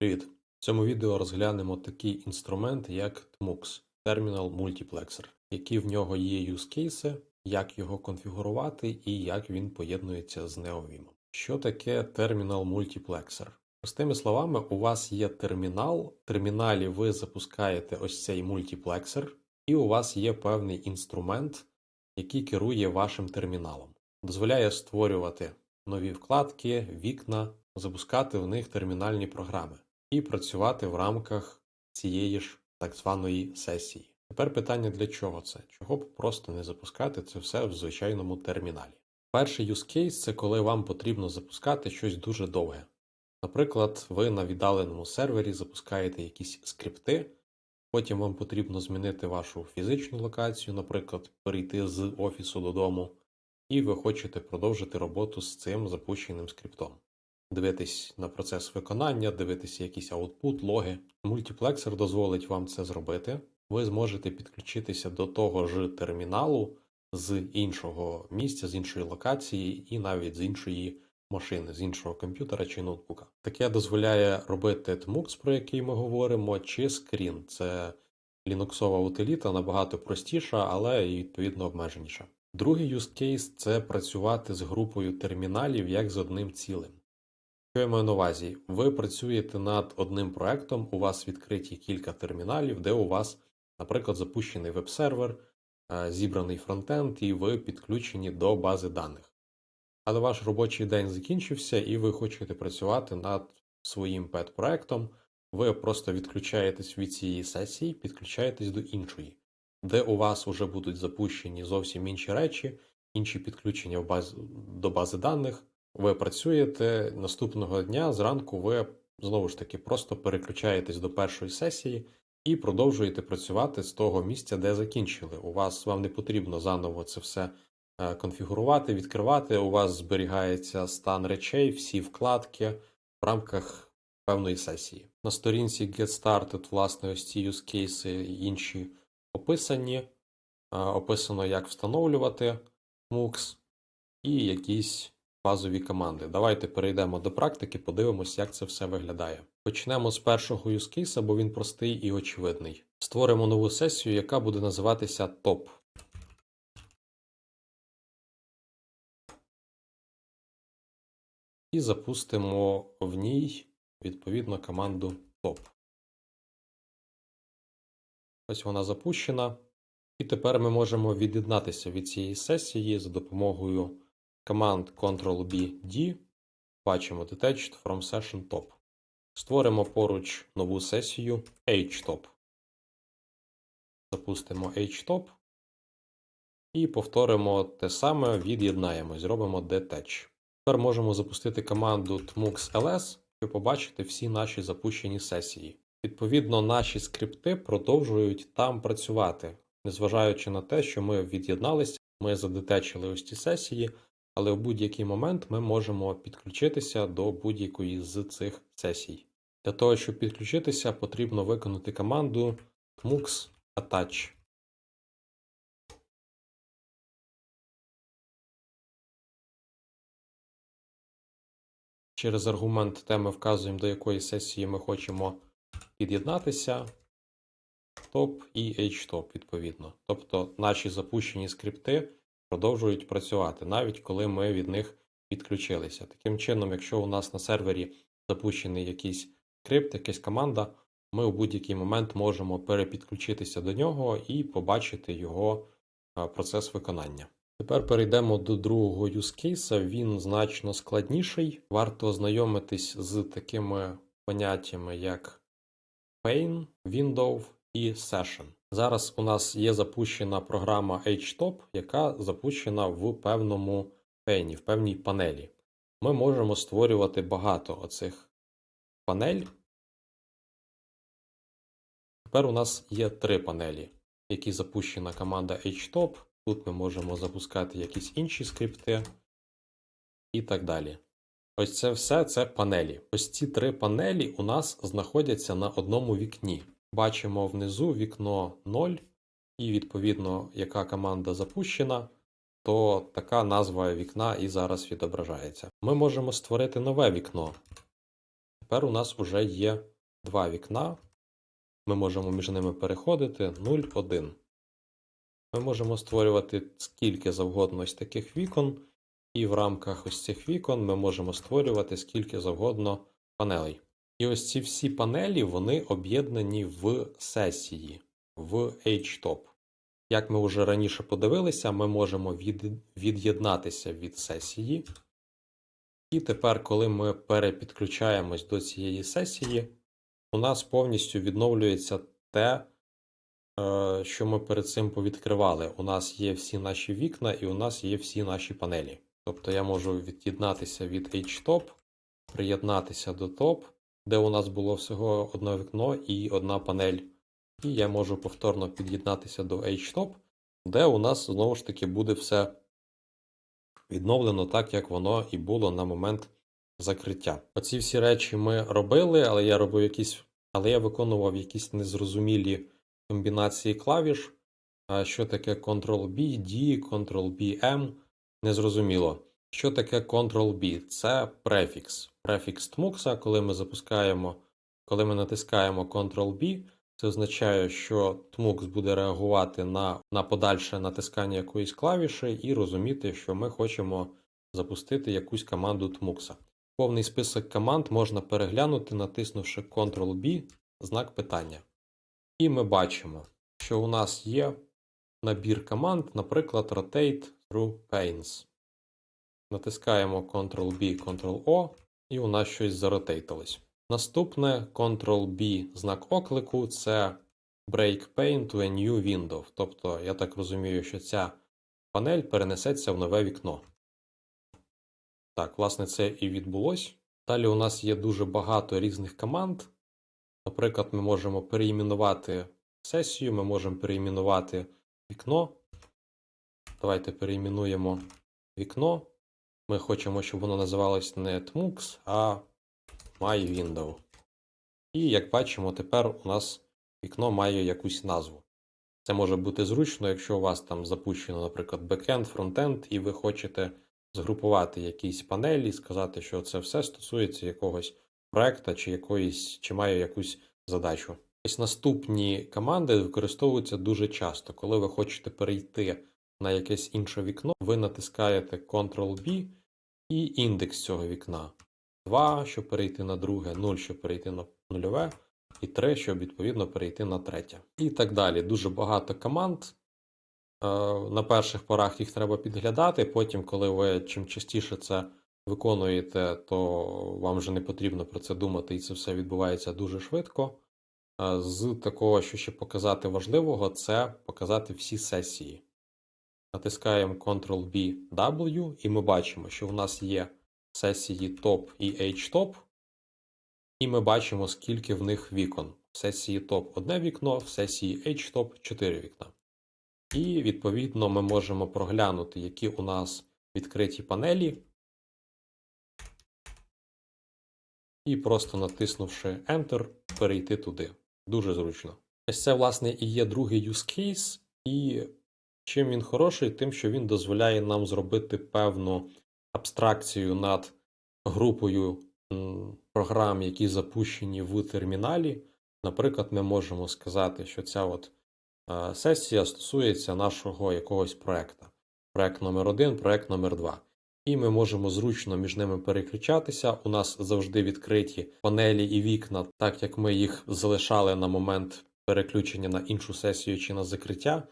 Привіт! В цьому відео розглянемо такий інструмент, як TMUX Terminal Multiplexer, які в нього є юзкейси, як його конфігурувати і як він поєднується з NeoVim. Що таке Terminal Multiplexer? Простими словами, у вас є термінал, в терміналі ви запускаєте ось цей мультиплексер, і у вас є певний інструмент, який керує вашим терміналом. Дозволяє створювати нові вкладки, вікна, запускати в них термінальні програми і працювати в рамках цієї ж так званої сесії. Тепер питання для чого це? Чого б просто не запускати це все в звичайному терміналі? Перший use case – це коли вам потрібно запускати щось дуже довге. Наприклад, ви на віддаленому сервері запускаєте якісь скрипти, потім вам потрібно змінити вашу фізичну локацію, наприклад, перейти з офісу додому, і ви хочете продовжити роботу з цим запущеним скриптом. Дивитись на процес виконання, дивитися якийсь аутпут, логи. Мультиплексер дозволить вам це зробити. Ви зможете підключитися до того ж терміналу з іншого місця, з іншої локації і навіть з іншої машини, з іншого комп'ютера чи ноутбука. Таке дозволяє робити TMUX, про який ми говоримо, чи Screen. Це лінуксова утиліта набагато простіша, але і відповідно обмеженіша. Другий use case – це працювати з групою терміналів як з одним цілим. Що я маю на увазі? Ви працюєте над одним проектом, у вас відкриті кілька терміналів, де у вас, наприклад, запущений веб-сервер, е, зібраний фронтенд, і ви підключені до бази даних. Але ваш робочий день закінчився, і ви хочете працювати над своїм пет-проектом, ви просто відключаєтесь від цієї сесії, підключаєтесь до іншої, де у вас вже будуть запущені зовсім інші речі, інші підключення в баз... до бази даних. Ви працюєте наступного дня зранку, ви знову ж таки просто переключаєтесь до першої сесії і продовжуєте працювати з того місця, де закінчили. У вас вам не потрібно заново це все е, конфігурувати, відкривати. У вас зберігається стан речей, всі вкладки в рамках певної сесії. На сторінці Get Started, власне, ось ці use cases і інші описані. Е, Описано, як встановлювати MOOCs і якісь базові команди. Давайте перейдемо до практики, подивимось, як це все виглядає. Почнемо з першого case, бо він простий і очевидний. Створимо нову сесію, яка буде називатися топ. І запустимо в ній відповідно команду топ. Ось вона запущена. І тепер ми можемо від'єднатися від цієї сесії за допомогою команд Ctrl-B-D. Бачимо Detached from Session Top. Створимо поруч нову сесію HTOP. Запустимо HTOP. І повторимо те саме, від'єднаємо, зробимо Detach. Тепер можемо запустити команду tmux.ls, щоб побачити всі наші запущені сесії. Відповідно, наші скрипти продовжують там працювати, незважаючи на те, що ми від'єдналися, ми задетечили ось ці сесії, але в будь-який момент ми можемо підключитися до будь-якої з цих сесій. Для того, щоб підключитися, потрібно виконати команду tmux attach. Через аргумент теми вказуємо, до якої сесії ми хочемо під'єднатися. Top і HTOP, відповідно. Тобто наші запущені скрипти продовжують працювати, навіть коли ми від них відключилися. Таким чином, якщо у нас на сервері запущений якийсь скрипт, якась команда, ми у будь-який момент можемо перепідключитися до нього і побачити його процес виконання. Тепер перейдемо до другого case. Він значно складніший. Варто ознайомитись з такими поняттями, як Pane, Window і Session. Зараз у нас є запущена програма HTOP, яка запущена в певному пені, в певній панелі. Ми можемо створювати багато оцих панель. Тепер у нас є три панелі, які запущена команда HTOP. Тут ми можемо запускати якісь інші скрипти і так далі. Ось це все це панелі. Ось ці три панелі у нас знаходяться на одному вікні. Бачимо внизу вікно 0, і відповідно, яка команда запущена, то така назва вікна і зараз відображається. Ми можемо створити нове вікно. Тепер у нас вже є два вікна. Ми можемо між ними переходити 0, 1. Ми можемо створювати скільки завгодно ось таких вікон, і в рамках ось цих вікон ми можемо створювати скільки завгодно панелей. І ось ці всі панелі вони об'єднані в сесії, в HTOP. Як ми вже раніше подивилися, ми можемо від, від'єднатися від сесії. І тепер, коли ми перепідключаємось до цієї сесії, у нас повністю відновлюється те, е, що ми перед цим повідкривали. У нас є всі наші вікна і у нас є всі наші панелі. Тобто я можу від'єднатися від HTOP, приєднатися до TOP, де у нас було всього одне вікно і одна панель. І я можу повторно під'єднатися до HTOP, де у нас знову ж таки буде все відновлено так, як воно і було на момент закриття. Оці всі речі ми робили, але я робив якісь, але я виконував якісь незрозумілі комбінації клавіш. Що таке Ctrl-B, D, Ctrl-B-M, незрозуміло. Що таке Ctrl-B? Це префікс. Префікс тмукса, коли ми запускаємо, коли ми натискаємо Ctrl-B, це означає, що тмукс буде реагувати на, на подальше натискання якоїсь клавіші і розуміти, що ми хочемо запустити якусь команду тмукса. Повний список команд можна переглянути, натиснувши Ctrl-B, знак питання. І ми бачимо, що у нас є набір команд, наприклад, Rotate through Panes. Натискаємо Ctrl-B, Ctrl-O, і у нас щось заротейтилось. Наступне Ctrl-B знак оклику це Break Pane to a new window. Тобто, я так розумію, що ця панель перенесеться в нове вікно. Так, власне, це і відбулось. Далі у нас є дуже багато різних команд. Наприклад, ми можемо переіменувати сесію, ми можемо переіменувати вікно. Давайте переіменуємо вікно. Ми хочемо, щоб воно називалось не TMUX, а MyWindow. І як бачимо, тепер у нас вікно має якусь назву. Це може бути зручно, якщо у вас там запущено, наприклад, бекенд, фронтенд, і ви хочете згрупувати якісь панелі, сказати, що це все стосується якогось проекта чи якоїсь, чи має якусь задачу. Ось наступні команди використовуються дуже часто. Коли ви хочете перейти на якесь інше вікно, ви натискаєте Ctrl-B і індекс цього вікна. 2, щоб перейти на друге, 0, щоб перейти на нульове, і 3, щоб відповідно перейти на третє. І так далі. Дуже багато команд. Е, На перших порах їх треба підглядати. Потім, коли ви чим частіше це виконуєте, то вам вже не потрібно про це думати, і це все відбувається дуже швидко. Е, З такого, що ще показати важливого, це показати всі сесії. Натискаємо Ctrl-B-W, і ми бачимо, що в нас є сесії Top і HTOP, і ми бачимо, скільки в них вікон. В сесії Top одне вікно, в сесії HTOP 4 вікна. І, відповідно, ми можемо проглянути, які у нас відкриті панелі. І просто натиснувши Enter, перейти туди. Дуже зручно. Ось це, власне, і є другий use case, і чим він хороший, тим, що він дозволяє нам зробити певну абстракцію над групою програм, які запущені в терміналі. Наприклад, ми можемо сказати, що ця от е, сесія стосується нашого якогось проекту. Проект номер 1 проект номер 2 І ми можемо зручно між ними переключатися. У нас завжди відкриті панелі і вікна, так як ми їх залишали на момент переключення на іншу сесію чи на закриття.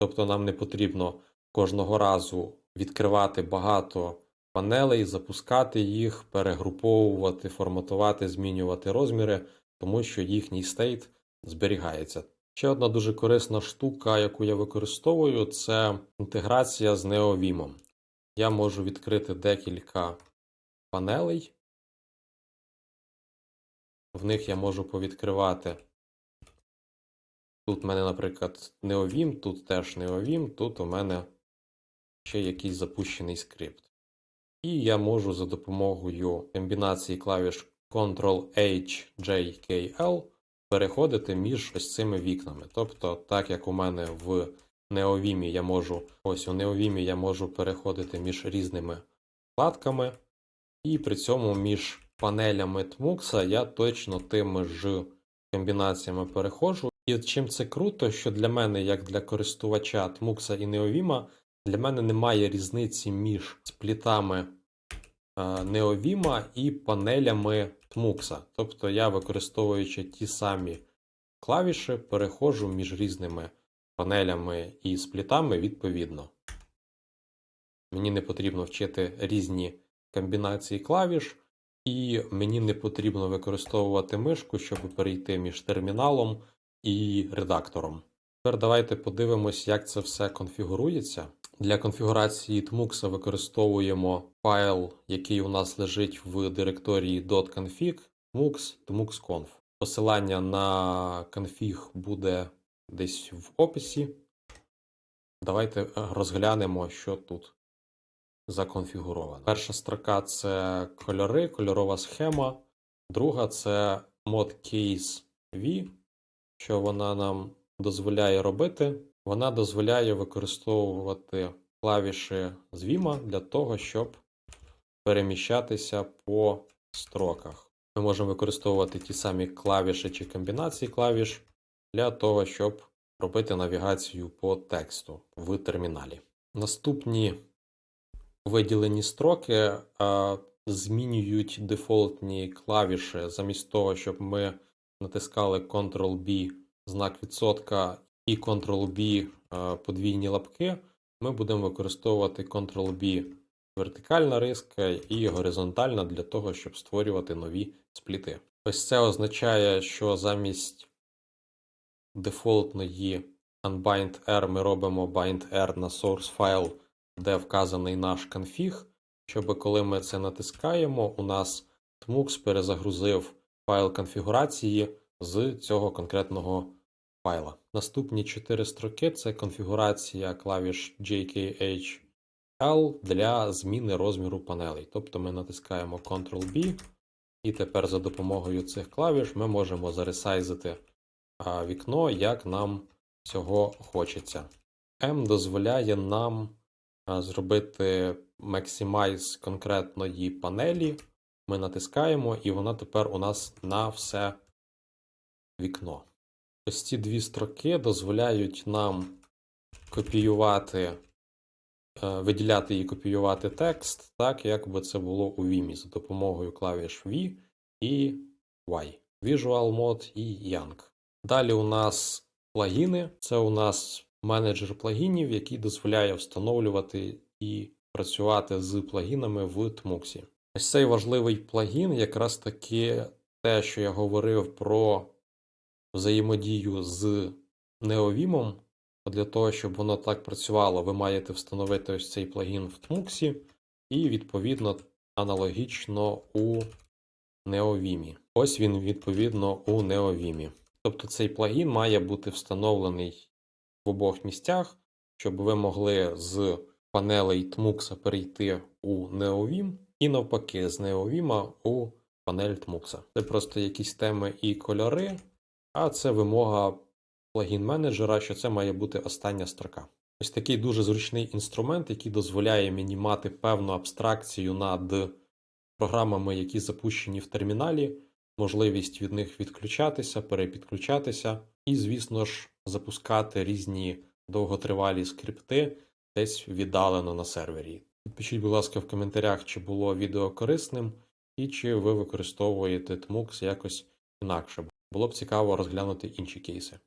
Тобто нам не потрібно кожного разу відкривати багато панелей, запускати їх, перегруповувати, форматувати, змінювати розміри, тому що їхній стейт зберігається. Ще одна дуже корисна штука, яку я використовую, це інтеграція з NeoVim. Я можу відкрити декілька панелей. В них я можу повідкривати. Тут в мене, наприклад, NeoVim, тут теж NeoVim, тут у мене ще якийсь запущений скрипт. І я можу за допомогою комбінації клавіш Ctrl-H, J, K, L переходити між ось цими вікнами. Тобто, так як у мене в NeoVim я можу, ось у NeoVim я можу переходити між різними вкладками, і при цьому між панелями TMUX я точно тими ж комбінаціями переходжу. І от чим це круто, що для мене, як для користувача TMUX і Neovim, для мене немає різниці між сплітами Neovim і панелями TMUX. Тобто я, використовуючи ті самі клавіші, переходжу між різними панелями і сплітами відповідно. Мені не потрібно вчити різні комбінації клавіш, і мені не потрібно використовувати мишку, щоб перейти між терміналом і редактором. Тепер давайте подивимось, як це все конфігурується. Для конфігурації TMUX використовуємо файл, який у нас лежить в директорії .config tmux tmux.conf. Посилання на конфіг буде десь в описі. Давайте розглянемо, що тут законфігуровано. Перша строка це кольори, кольорова схема. Друга це mod case V, що вона нам дозволяє робити. Вона дозволяє використовувати клавіші з Vim для того, щоб переміщатися по строках. Ми можемо використовувати ті самі клавіші чи комбінації клавіш для того, щоб робити навігацію по тексту в терміналі. Наступні виділені строки змінюють дефолтні клавіші замість того, щоб ми натискали Ctrl-B знак відсотка і Ctrl-B подвійні лапки. Ми будемо використовувати Ctrl-B вертикальна риска і горизонтальна для того, щоб створювати нові спліти. Ось це означає, що замість дефолтної unbind R ми робимо bind R на source файл, де вказаний наш конфіг, щоб коли ми це натискаємо, у нас TMUX перезагрузив файл конфігурації з цього конкретного файла. Наступні чотири строки це конфігурація клавіш JKH L для зміни розміру панелей. Тобто ми натискаємо Ctrl-B, і тепер за допомогою цих клавіш ми можемо заресайзити вікно, як нам цього хочеться. M дозволяє нам зробити максимайз конкретної панелі. Ми натискаємо, і вона тепер у нас на все вікно. Ось ці дві строки дозволяють нам копіювати е, виділяти і копіювати текст, так як би це було у Vim за допомогою клавіш V і Y. Visual Mode і Young. Далі у нас плагіни. Це у нас менеджер плагінів, який дозволяє встановлювати і працювати з плагінами в TMUX. Ось цей важливий плагін, якраз таки те, що я говорив про взаємодію з Neovim, для того, щоб воно так працювало, ви маєте встановити ось цей плагін в TMUX і, відповідно, аналогічно у Neovim. Ось він, відповідно, у Neovim. Тобто цей плагін має бути встановлений в обох місцях, щоб ви могли з панелей TMUX перейти у Neovim і навпаки, з Neovim у панель TMUX. Це просто якісь теми і кольори, а це вимога плагін менеджера, що це має бути остання строка. Ось такий дуже зручний інструмент, який дозволяє мені мати певну абстракцію над програмами, які запущені в терміналі, можливість від них відключатися, перепідключатися, і, звісно ж, запускати різні довготривалі скрипти десь віддалено на сервері. Пишіть, будь ласка, в коментарях, чи було відео корисним, і чи ви використовуєте TMUX якось інакше. Було б цікаво розглянути інші кейси.